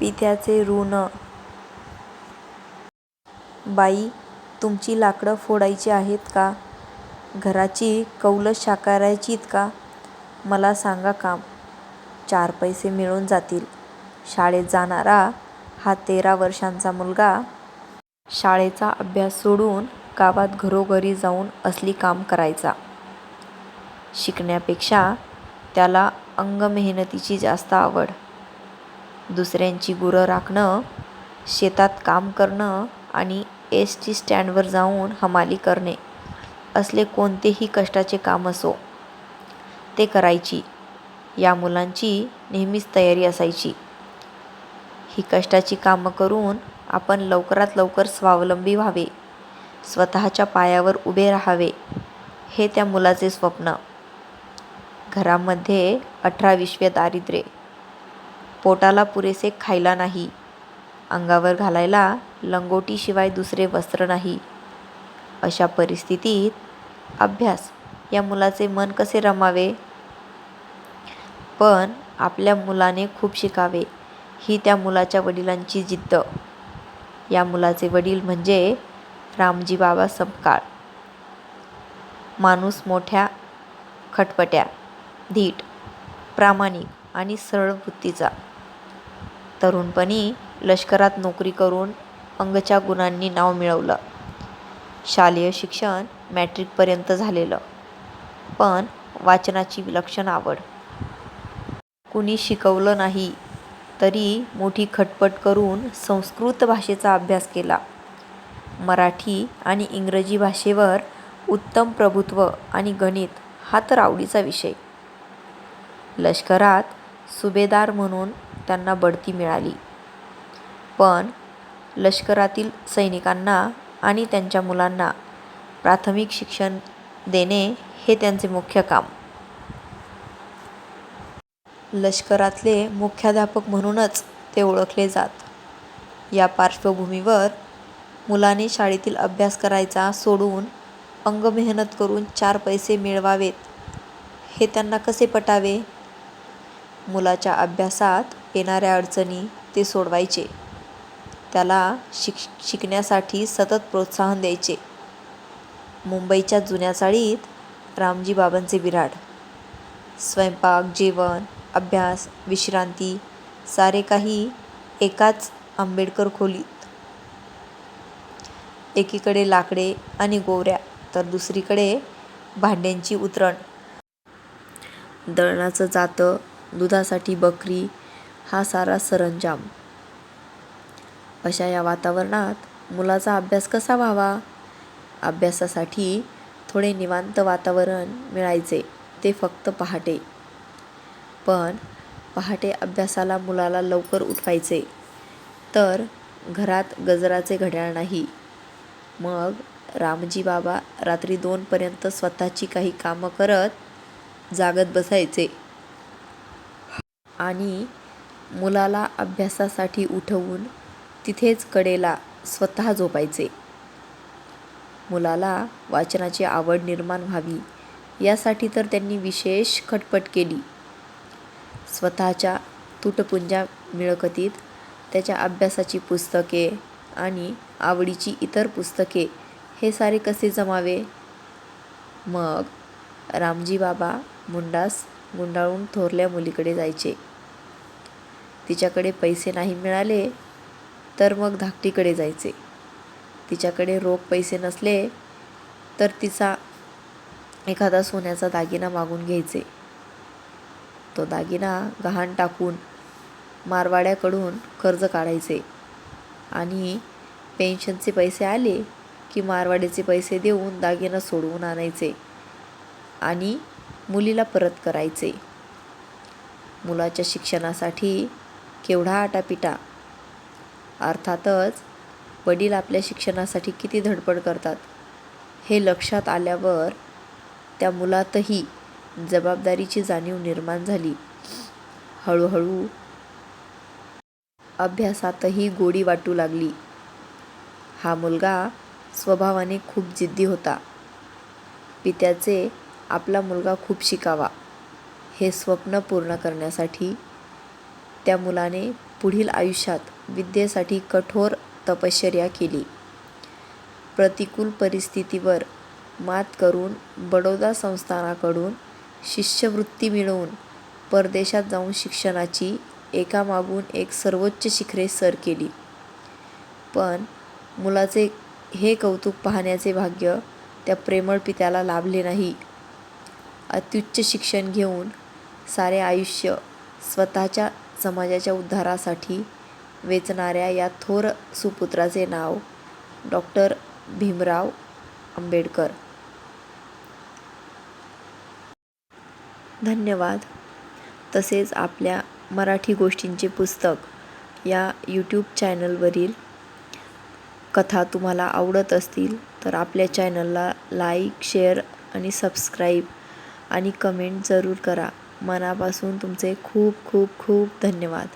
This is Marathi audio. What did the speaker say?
पित्याचे ऋण बाई, तुमची लाकडं फोडायची आहेत का? घराची कौलं शाकारायचीत का? मला सांगा काम. चार पैसे मिळून जातील. शाळेत जाणारा हा तेरा वर्षांचा मुलगा शाळेचा अभ्यास सोडून गावात घरोघरी जाऊन असली कामं करायचा. शिकण्यापेक्षा त्याला अंगमेहनतीची जास्त आवड. दुसऱ्यांची गुरं राखणं, शेतात काम करणं आणि एस. टी. स्टँडवर जाऊन हमाली करणे असले कोणतेही कष्टाचे काम असो, ते करायची या मुलांची नेहमीच तयारी असायची. ही कष्टाची कामं करून आपण लवकरात लवकर स्वावलंबी व्हावे, स्वतःच्या पायावर उभे राहावे हे त्या मुलाचे स्वप्न. घरामध्ये अठरा विश्वे दारिद्र्य. पोटाला पुरेसे खायला नाही. अंगावर घालायला लंगोटीशिवाय दुसरे वस्त्र नाही. अशा परिस्थितीत अभ्यास या मुलाचे मन कसे रमावे? पण आपल्या मुलाने खूप शिकावे ही त्या मुलाच्या वडिलांची जिद्द. या मुलाचे वडील म्हणजे रामजी बाबा संपकाळ माणूस मोठ्या, खटपट्या, धीट, प्रामाणिक आणि सरळ वृत्तीचा. तरुणपणी लष्करात नोकरी करून अंगच्या गुणांनी नाव मिळवलं. शालेय शिक्षण मॅट्रिकपर्यंत झालेलं. पण वाचनाची विलक्षण आवड. कुणी शिकवलं नाही तरी मोठी खटपट करून संस्कृत भाषेचा अभ्यास केला. मराठी आणि इंग्रजी भाषेवर उत्तम प्रभुत्व आणि गणित हा तर आवडीचा विषय. लष्करात सुभेदार म्हणून त्यांना बढती मिळाली. पण लष्करातील सैनिकांना आणि त्यांच्या मुलांना प्राथमिक शिक्षण देणे हे त्यांचे मुख्य काम. लष्करातले मुख्याध्यापक म्हणूनच ते ओळखले जात. या पार्श्वभूमीवर मुलाने शाळेतील अभ्यास करायचा सोडून अंगमेहनत करून चार पैसे मिळवावेत हे त्यांना कसे पटावे? मुलाच्या अभ्यासात येणाऱ्या अडचणी ते सोडवायचे. त्याला शिकण्यासाठी सतत प्रोत्साहन द्यायचे. मुंबईच्या जुन्या चाळीत रामजीबाबांचे विराट स्वयंपाक, जेवण, अभ्यास, विश्रांती सारे काही एकाच आंबेडकर खोलीत. एकीकडे लाकडे आणि गोवऱ्या तर दुसरीकडे भांड्यांची उतरण. दळणाचं जातं, दुधासाठी बकरी हा सारा सरंजाम. अशा या वातावरणात मुलाचा अभ्यास कसा व्हावा? अभ्यासासाठी थोडे निवांत वातावरण मिळायचे ते फक्त पहाटे. पण पहाटे अभ्यासाला मुलाला लवकर उठवायचे तर घरात गजराचे घड्याळ नाही. मग रामजी बाबा रात्री दोनपर्यंत स्वतःची काही कामं करत जागत बसायचे. आणि मुलाला अभ्यासासाठी उठवून तिथेच कडेला स्वतः झोपायचे. मुलाला वाचनाची आवड निर्माण व्हावी यासाठी तर त्यांनी विशेष खटपट केली. स्वतःच्या तुटपुंज्या मिळकतीत त्याच्या अभ्यासाची पुस्तके आणि आवडीची इतर पुस्तके हे सारे कसे जमावे? मग रामजी बाबा मुंडास गुंडाळून थोरल्या मुलीकडे जायचे. तिच्याकडे पैसे नाही मिळाले तर मग धाकटीकडे जायचे. तिच्याकडे रोख पैसे नसले तर तिचा एखादा सोन्याचा दागिना मागून घ्यायचे. तो दागिना गहाण टाकून मारवाड्याकडून कर्ज काढायचे आणि पेन्शनचे पैसे आले की मारवाडीचे पैसे देऊन दागिना सोडवून आणायचे आणि मुलीला परत करायचे. मुलाच्या शिक्षणासाठी केवढा आटापिटा! अर्थातच वडील आपल्या शिक्षणासाठी किती धडपड करतात हे लक्षात आल्यावर त्या मुलातही जबाबदारीची जाणीव निर्माण झाली. हळूहळू अभ्यासातही गोडी वाटू लागली. हा मुलगा स्वभावाने खूप जिद्दी होता. पित्याचे आपला मुलगा खूप शिकावा हे स्वप्न पूर्ण करण्यासाठी त्या मुलाने पुढील आयुष्यात विद्येसाठी कठोर तपश्चर्या केली. प्रतिकूल परिस्थितीवर मात करून बडोदा संस्थानाकडून शिष्यवृत्ती मिळवून परदेशात जाऊन शिक्षणाची एकामागून एक सर्वोच्च शिखरे सर केली. पण मुलाचे हे कौतुक पाहण्याचे भाग्य त्या प्रेमळ पित्याला लाभले नाही. अत्युच्च शिक्षण घेऊन सारे आयुष्य स्वतःच्या समाजाच्या उद्धारासाठी वेचणाऱ्या या थोर सुपुत्राचे नाव डॉक्टर भीमराव आंबेडकर. धन्यवाद. तसेच आपल्या मराठी गोष्टींचे पुस्तक या यूट्यूब चॅनलवरील कथा तुम्हाला आवडत असतील तर आपल्या चॅनलला लाईक, शेअर आणि सबस्क्राईब आणि कमेंट जरूर करा. मनापासून तुमचे खूप खूप खूप धन्यवाद.